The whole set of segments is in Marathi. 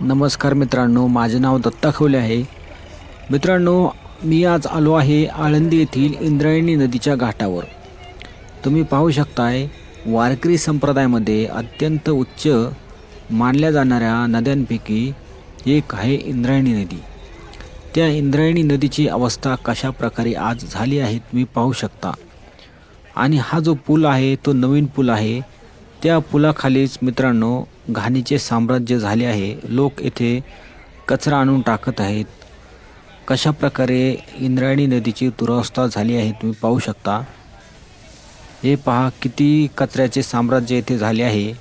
नमस्कार मित्रांनो माझे नाव दत्ता खवले आहे. मित्रांनो मी आज आलो आहे आळंदी येथील इंद्रायणी नदीच्या घाटावर. तुम्ही पाहू शकताय वारकरी संप्रदायामध्ये अत्यंत उच्च मानल्या जाणाऱ्या नद्यांपैकी एक आहे इंद्रायणी नदी. त्या इंद्रायणी नदीची अवस्था कशा प्रकारे आज झाली आहे तुम्ही पाहू शकता. आणि हा जो पूल आहे तो नवीन पूल आहे त्या पुलाखालीच मित्रांनो घाणीचे साम्राज्य झाले आहे. लोक येथे कचरा आणून टाकत आहेत. कशा प्रकारे इंद्रायणी नदीची दुरावस्था झाली आहे तुम्ही पाहू शकता. हे पहा किती कचऱ्याचे साम्राज्य येथे झाले आहे.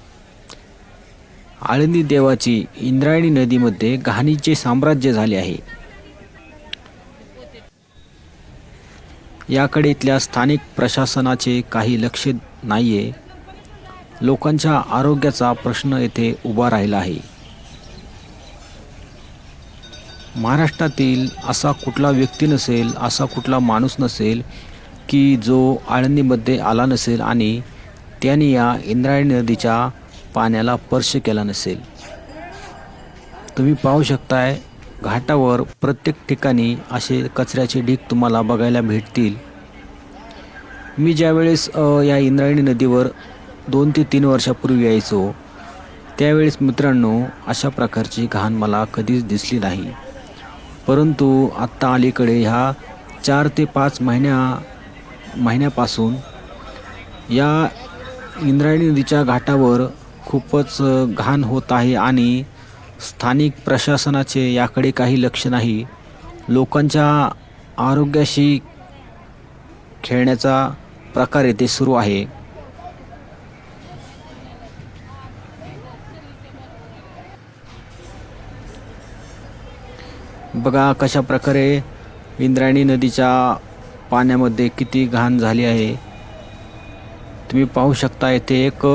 आळंदी देवाची इंद्रायणी नदीमध्ये घाणीचे साम्राज्य झाले आहे. याकडे इथल्या स्थानिक प्रशासनाचे काही लक्ष नाही आहे लोकांच्या आरोग्याचा प्रश्न येथे उभा राहिला आहे. महाराष्ट्रातील असा कुठला व्यक्ती नसेल असा कुठला माणूस नसेल की जो आळंदीमध्ये आला नसेल आणि त्याने या इंद्रायणी नदीच्या पाण्याला स्पर्श केला नसेल. तुम्ही पाहू शकताय घाटावर प्रत्येक ठिकाणी असे कचऱ्याचे ढीग तुम्हाला बघायला भेटतील. मी ज्यावेळेस या इंद्रायणी नदीवर दोन ते तीन वर्षापूर्वी यायचो. त्यावेळेस मित्रांनो अशा प्रकारची घाण मला कधीच दिसली नाही. परंतु आत्ता अलीकडे ह्या चार ते पाच महिन्या महिन्यापासून या इंद्रायणी नदीच्या घाटावर खूपच घाण होत आहे आणि स्थानिक प्रशासनाचे याकडे काही लक्ष नाही. लोकांच्या आरोग्याशी खेळण्याचा प्रकार येथे सुरू आहे. बघा कशा प्रकारे इंद्रायणी नदीच्या पाण्यामध्ये किती घाण झाली आहे. तुम्ही पाहू शकता येथे एक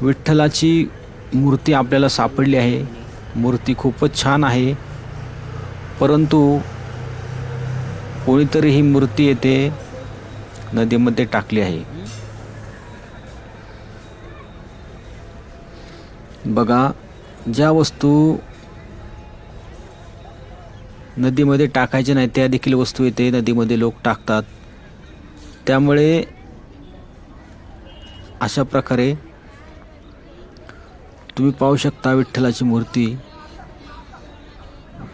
विठ्ठलाची मूर्ती आपल्याला सापडली आहे. मूर्ती खूपच छान आहे. परंतु कोणीतरी ही मूर्ती येथे नदीमध्ये टाकली आहे. बघा ज्या वस्तू नदीमध्ये टाकायचे नाही त्या देखील वस्तू येते नदीमध्ये लोक टाकतात. त्यामुळे अशा प्रकारे तुम्ही पाहू शकता विठ्ठलाची मूर्ती.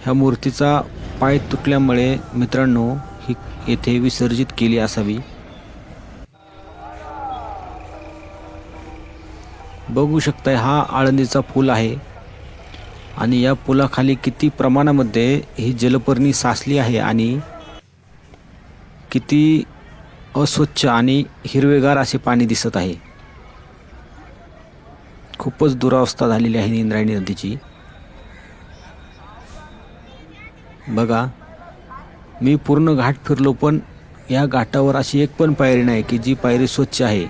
ह्या मूर्तीचा पाय तुटल्यामुळे मित्रांनो ही येथे विसर्जित केली असावी. बघू शकता हा आळंदीचा पूल आहे. आणि या पुलाखाली किती प्रमाणामध्ये ही जलपर्णी साचली आहे आणि किती अस्वच्छ आणि हिरवेगार असे पाणी दिसत आहे? खूपच दुरावस्था झालेली आहे इंद्रायणी नदीची. बघा मी पूर्ण घाट फिरलो पण या घाटावर अशी एक पण पायरी नाही की जी पायरी स्वच्छ आहे.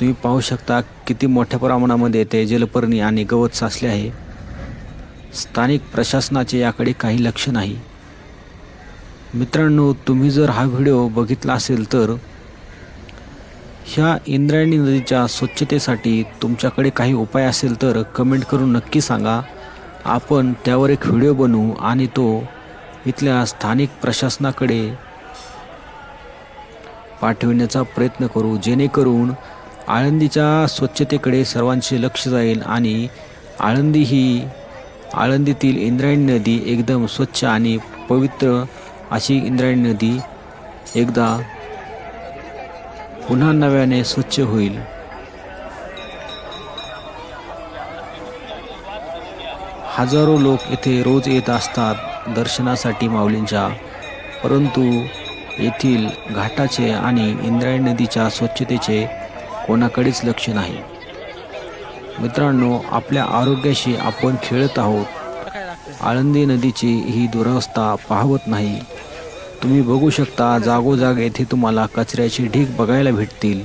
तुम्ही पाहू शकता किती मोठ्या प्रमाणामध्ये ते जलपर्णी आणि गवत साचले आहे. स्थानिक प्रशासनाचे याकडे काही लक्ष नाही. मित्रांनो तुम्ही जर हा व्हिडिओ बघितला असेल तर ह्या इंद्रायणी नदीच्या स्वच्छतेसाठी तुमच्याकडे काही उपाय असेल तर कमेंट करून नक्की सांगा. आपण त्यावर एक व्हिडिओ बनवू आणि तो इथल्या स्थानिक प्रशासनाकडे पाठविण्याचा प्रयत्न करू. जेणेकरून आळंदीच्या स्वच्छतेकडे सर्वांचे लक्ष जाईल आणि आळंदी ही आळंदीतील इंद्रायणी नदी एकदम स्वच्छ आणि पवित्र अशी इंद्रायणी नदी एकदा पुन्हा नव्याने स्वच्छ होईल. हजारो लोक येथे रोज येत असतात दर्शनासाठी माऊलींच्या परंतु येथील घाटाचे आणि इंद्रायणी नदीच्या स्वच्छतेचे कोणाकडेच लक्ष नाही. मित्रांनो आपल्या आरोग्याशी आपण खेळत आहोत. आळंदी नदीची ही दुरावस्था पाहवत नाही. तुम्ही बघू शकता जागोजाग येथे तुम्हाला कचऱ्याचे ढीग बघायला भेटतील.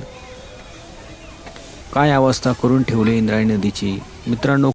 काय अवस्था करून ठेवली इंद्रायणी नदीची? मित्रांनो